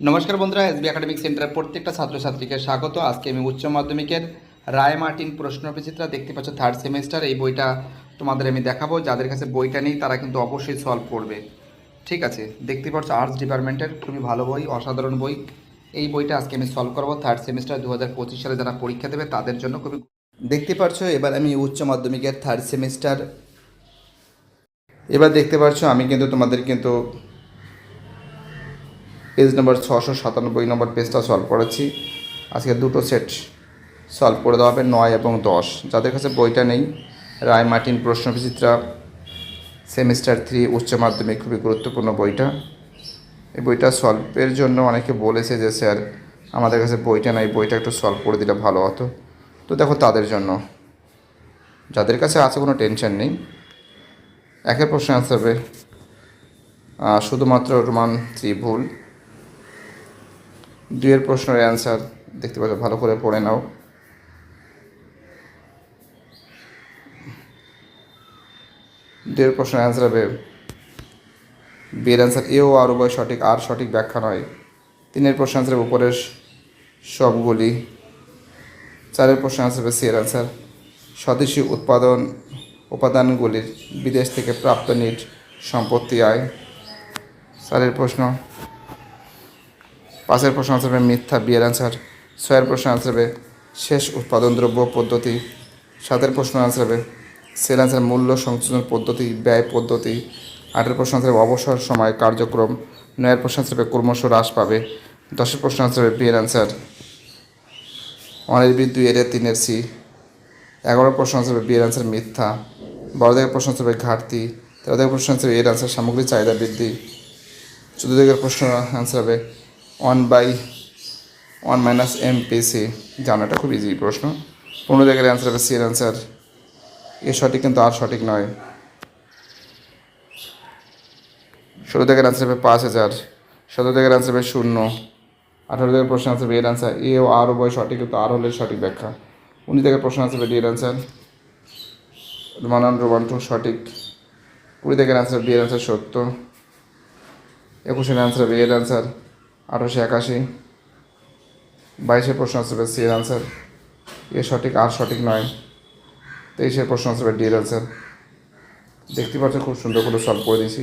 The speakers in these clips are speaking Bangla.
নমস্কার বন্ধুরা এসবি একাডেমিক সেন্টারের প্রত্যেকটা ছাত্রছাত্রীকে স্বাগত। আজকে আমি উচ্চ মাধ্যমিকের রায় মার্টিন প্রশ্ন বিচিত্রা দেখতে পাচ্ছ থার্ড সেমিস্টার এই বইটা তোমাদের আমি দেখাবো। যাদের কাছে বইটা নেই, তারা কিন্তু অবশ্যই সলভ করবে। ঠিক আছে, দেখতে পাচ্ছ আর্টস ডিপার্টমেন্টের খুবই ভালো বই, অসাধারণ বই। এই বইটা আজকে আমি সলভ করব। থার্ড সেমিস্টার দু হাজার পঁচিশ সালে যারা পরীক্ষা দেবে, তাদের জন্য খুবই দেখতে পাচ্ছ, এবার আমি উচ্চ মাধ্যমিকের থার্ড সেমিস্টার এবার দেখতে পাচ্ছ, আমি কিন্তু তোমাদের কিন্তু পেজ নম্বর ছশো সাতানব্বই নম্বর পেজটা সলভ করেছি। আজকে দুটো সেট সলভ করে দেওয়া হবে নয় এবং দশ। যাদের কাছে বইটা নেই, রায় মার্টিন প্রশ্ন বিচিত্রা সেমিস্টার থ্রি উচ্চ মাধ্যমিক খুবই গুরুত্বপূর্ণ বইটা। এই বইটা সলভের জন্য অনেকে বলেছে যে, স্যার, আমাদের কাছে বইটা নাই, বইটা একটু সলভ করে দিলে ভালো হতো। তো দেখো তাদের জন্য। যাদের কাছে আছে কোনো টেনশন নেই। একের প্রশ্ন আনসার হবে শুধুমাত্র রোমান থ্রি ভুল দুইয়ের প্রশ্নের অ্যান্সার দেখতে পাচ্ছ, ভালো করে পড়ে নাও। দুইয়ের প্রশ্নের অ্যান্সার হবে, বিয়ের অ্যান্সার এও আর উভয় সঠিক, আর সঠিক ব্যাখ্যা নয়। তিনের প্রশ্ন অ্যান্সার উপরের সবগুলি। চারের প্রশ্ন অ্যান্সার হবে সি এর অ্যান্সার স্বদেশী উৎপাদন উপাদানগুলির বিদেশ থেকে প্রাপ্ত নিট সম্পত্তি আয়। চারের প্রশ্ন পাঁচের প্রশ্ন আনসার হবে মিথ্যা বিয়ের অ্যান্সার ছয়ের প্রশ্ন আনসার হবে শেষ উৎপাদন দ্রব্য পদ্ধতি সাতের প্রশ্ন আনসার হবে সেল অ্যান্সার মূল্য সংযোজন পদ্ধতি ব্যয় পদ্ধতি আটের প্রশ্ন আনসার হবে অবসর সময় কার্যক্রম নয়ের প্রশ্ন আনসার হবে ক্রমশ হ্রাস পাবে দশের প্রশ্ন আনসার হবে বিয়ের অ্যান্সার অনের বি দুই এর তিনের সি এগারো প্রশ্ন আনসার হবে বিয়ের অ্যান্সার মিথ্যা বারো দিকের প্রশ্ন আনসার হবে ঘাটতি তেরো দিকের প্রশ্ন আনসার এর অ্যান্সার সামগ্রিক চাহিদা বৃদ্ধি চোদ্দ দিকের প্রশ্ন আনসার হবে one by one minus M PC জানাটা খুব ইজি প্রশ্ন। পনেরো দিকের অ্যান্সার হবে সি অ্যান্সার এ সঠিক কিন্তু আর সঠিক নয়। ষোলো জায়গার অ্যান্সার হবে পাঁচ হাজার। সতেরো জায়গার অ্যান্সার হবে শূন্য। আঠারো দিকের প্রশ্ন আনসার এর অ্যান্সার এ ও আর উভয় সঠিক, কিন্তু আর হলে সঠিক ব্যাখ্যা। উনিশ দিকের প্রশ্ন আনসার ডি এর অ্যান্সার রোমান রোমান টু সঠিক। কুড়ি দিকের অ্যান্সার বি এর অ্যান্সার সত্য একুশের অ্যান্সার হবে এর অ্যান্সার আঠারোশো একাশি। বাইশের প্রশ্ন আসবে সি এর অ্যান্সার এ সঠিক, আর সঠিক নয়। তেইশের প্রশ্ন আসবে ডি এর অ্যান্সার দেখতে পাচ্ছ খুব সুন্দর করে সলভ করে দিয়েছি।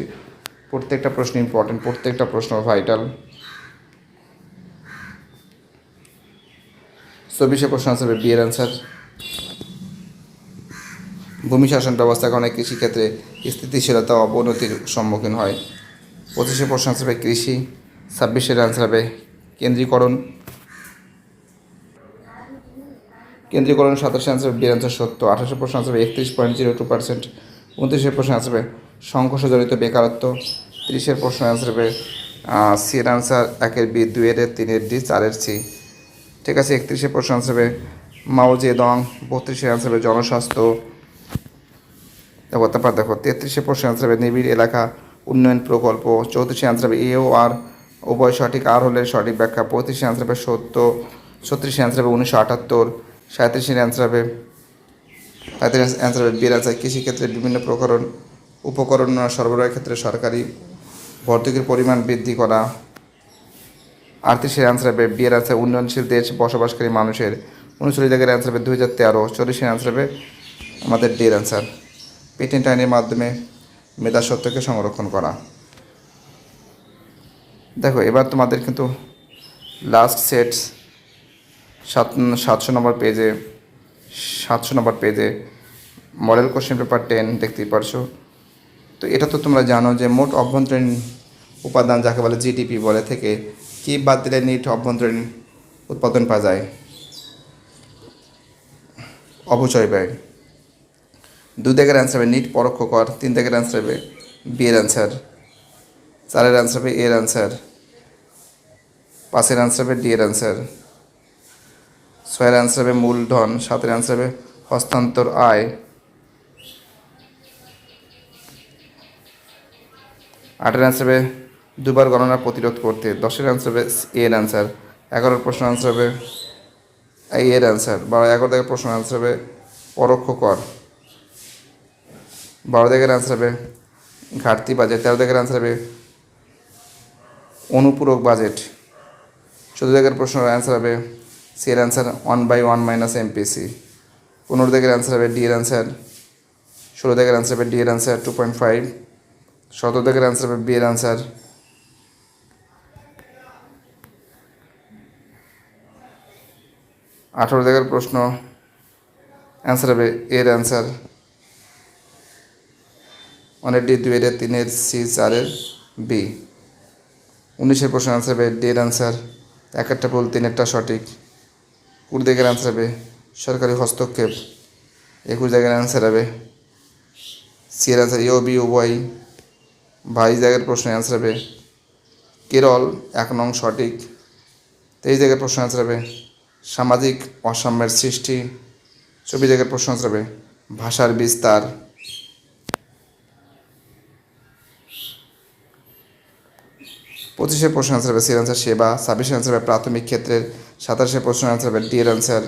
প্রত্যেকটা প্রশ্ন ইম্পর্টেন্ট প্রত্যেকটা প্রশ্ন ভাইটাল চব্বিশে প্রশ্ন আসবে বি এর অ্যান্সার ভূমি শাসন ব্যবস্থা কারণে কৃষিক্ষেত্রে স্থিতিশীলতা অবনতির সম্মুখীন হয়। পঁচিশে প্রশ্ন আনসার হবে কৃষি। ছাব্বিশের আনসার হবে কেন্দ্রীকরণ। কেন্দ্রীকরণ সাতাশে আনসার হবে আনসার সত্য আঠাশে প্রশ্ন আনসার হবে একত্রিশ পয়েন্ট জিরো টু পার্সেন্ট উনত্রিশের প্রশ্ন আনসার হবে সংঘর্ষজনিত বেকারত্ব তিরিশের প্রশ্ন আনসার হবে সি এর আনসার একের বি দুইয়ের এ, তিনের ডি চারের সি। ঠিক আছে একত্রিশের প্রশ্ন আনসার হবে মাও জে দং বত্রিশের আনসার হবে জনস্বাস্থ্য। দেখো তারপর দেখো তেত্রিশে প্রশ্ন আনসার হবে নিবিড় এলাকা উন্নয়ন প্রকল্প চৌত্রিশে আনসার হবে এ ও আর উভয় সঠিক আর হলে সঠিক ব্যাখ্যা পঁয়ত্রিশে আনসার হবে সত্য, ছত্রিশে আনসার হবে উনিশশো আটাত্তর সাঁত্রিশের অ্যান্সার হবে, সাঁত্রিশ অ্যান্সার হবে বিয়ের কৃষিক্ষেত্রে বিভিন্ন প্রকরণ, উপকরণ সরবরাহের ক্ষেত্রে সরকারি ভর্তুকির পরিমাণ বৃদ্ধি করা। আটত্রিশের অ্যান্সার হবে বিয়ের আনসার উন্নয়নশীল দেশ বসবাসকারী মানুষের। উনচল্লিশ জায়গার অ্যান্সার হবে দুই হাজার তেরো চল্লিশের অ্যান্সার হবে আমাদের ডের অ্যান্সার পেটেন্ট আইনের মাধ্যমে মেধাসত্বকে সংরক্ষণ করা। দেখো, এবার তোমাদের কিন্তু লাস্ট সেট সাত, সাতশো নম্বর পেজে সাতশো নম্বর পেজে মডেল কোশ্চেন পেপার টেন দেখতেই পারছ। তো এটা তো তোমরা জানো যে মোট অভ্যন্তরীণ উপাদান যাকে বলে জিডিপি বলে থেকে কি বাদ দিলে নিট অভ্যন্তরীণ উৎপাদন পাওয়া যায়? অপচয় ব্যয়। দুই দিকের অ্যান্সার হবে নিট পরোক্ষ কর, তিন দিকের অ্যান্সার হবে বি এর অ্যান্সার চারের অ্যান্সার হবে এর অ্যান্সার পাঁচের অ্যান্সার হবে ডি এর অ্যান্সার ছয়ের অ্যান্সার হবে মূলধন সাতের অ্যান্সার হবে হস্তান্তর আয়। আটের অ্যান্সার হবে দুবার গণনা প্রতিরোধ করতে। দশের অ্যান্সার হবে এর অ্যান্সার এগারোর প্রশ্ন অ্যান্সার হবে এর অ্যান্সার বারো, এগারো থেকে প্রশ্ন অ্যান্সার হবে পরোক্ষ কর। বারো দিকের অ্যান্সার হবে ঘাটতি বাজেট। তেরো দিকের অ্যান্সার হবে অনুপূরক বাজেট। চোদ্দ দাগের প্রশ্নের অ্যান্সার হবে সি এর answer one by one minus MPC পনেরো দাগের অ্যান্সার হবে ডি এর অ্যান্সার ষোলো দাগের অ্যান্সার হবে ডি এর অ্যান্সার টু পয়েন্ট ফাইভ সতেরো দাগের অ্যান্সার হবে বি এর অ্যান্সার আঠেরো দাগের প্রশ্ন অ্যান্সার হবে এর অ্যান্সার অনেক ডি দুই এর তিনের সি চারের বি উনিশের প্রশ্ন অ্যান্সার হবে ডি এর অ্যান্সার এক একটা ভুল তিন একটা সঠিক। কুড়ি দাগের অ্যান্সার হবে। সরকারি হস্তক্ষেপ, একুশ জায়গার অ্যান্সার হবে। সি এর অ্যান্সার ইউ বি ওয়াই বাইশ জায়গার প্রশ্ন অ্যান্সার হবে। কেরল, এক নং সঠিক। তেইশ জায়গার প্রশ্ন আনসার হবে। সামাজিক অসাম্যের সৃষ্টি। চব্বিশ জায়গার প্রশ্ন আনসার হবে। ভাষার বিস্তার। পঁচিশের প্রশ্ন আনসার হবে সির আনসার সেবা ছাব্বিশের আনসার হবে প্রাথমিক ক্ষেত্রের সাতাশের প্রশ্ন আনসার হবে ডি এর আনসার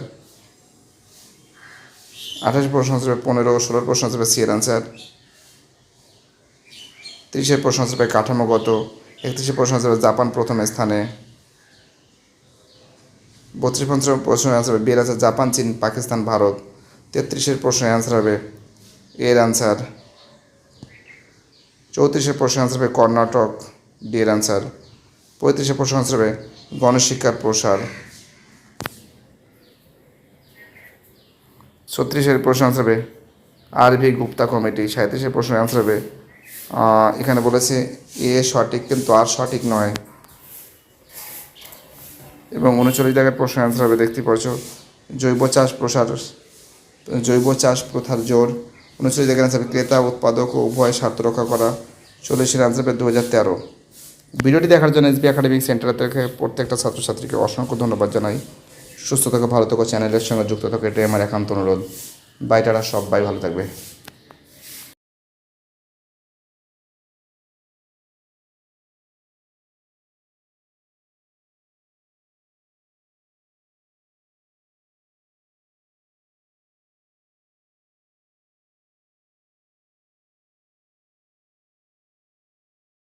আঠাশের প্রশ্ন আনসার হবে পনেরো ষোলোর প্রশ্ন আনসার হবে সি এর আনসার তিরিশের প্রশ্ন আনসার হবে কাঠামোগত একত্রিশের প্রশ্ন আনসার হবে জাপান প্রথম স্থানে বত্রিশ পঞ্চাশ প্রশ্নের অ্যান্সার হবে বিয়ের আনসার জাপান চীন পাকিস্তান ভারত তেত্রিশের প্রশ্নের অ্যান্সার হবে এর অ্যান্সার চৌত্রিশের প্রশ্নের অ্যান্সার হবে কর্ণাটক ডি এর অ্যান্সার পঁয়ত্রিশের প্রশ্ন হবে গণশিক্ষার প্রসার। ছত্রিশের প্রশ্ন অ্যান্সার হবে আর ভি গুপ্তা কমিটি, সাঁত্রিশের প্রশ্নের অ্যান্সার হবে এখানে বলেছে এ সঠিক কিন্তু আর সঠিক নয়। এবং উনচল্লিশ জায়গার প্রশ্ন অ্যান্সার হবে দেখতে পাচ্ছ, জৈব চাষ প্রসার, জৈব চাষ প্রথার জোর। উনচল্লিশ জায়গায় অ্যান্সার হবে ক্রেতা, উৎপাদক ও উভয় স্বার্থ রক্ষা করা চল্লিশের অ্যান্সার হবে দু হাজার তেরো। ভিডিওটি দেখার জন্য এসবি একাডেমিক সেন্টার থেকে প্রত্যেকটা ছাত্রছাত্রীকে অসংখ্য ধন্যবাদ জানাই। সুস্থ থাকো, ভালো থাকো, চ্যানেলের সঙ্গে যুক্ত থাকো, এটাই আমার একান্ত অনুরোধ। বাইটারা সবাই ভালো থাকবে।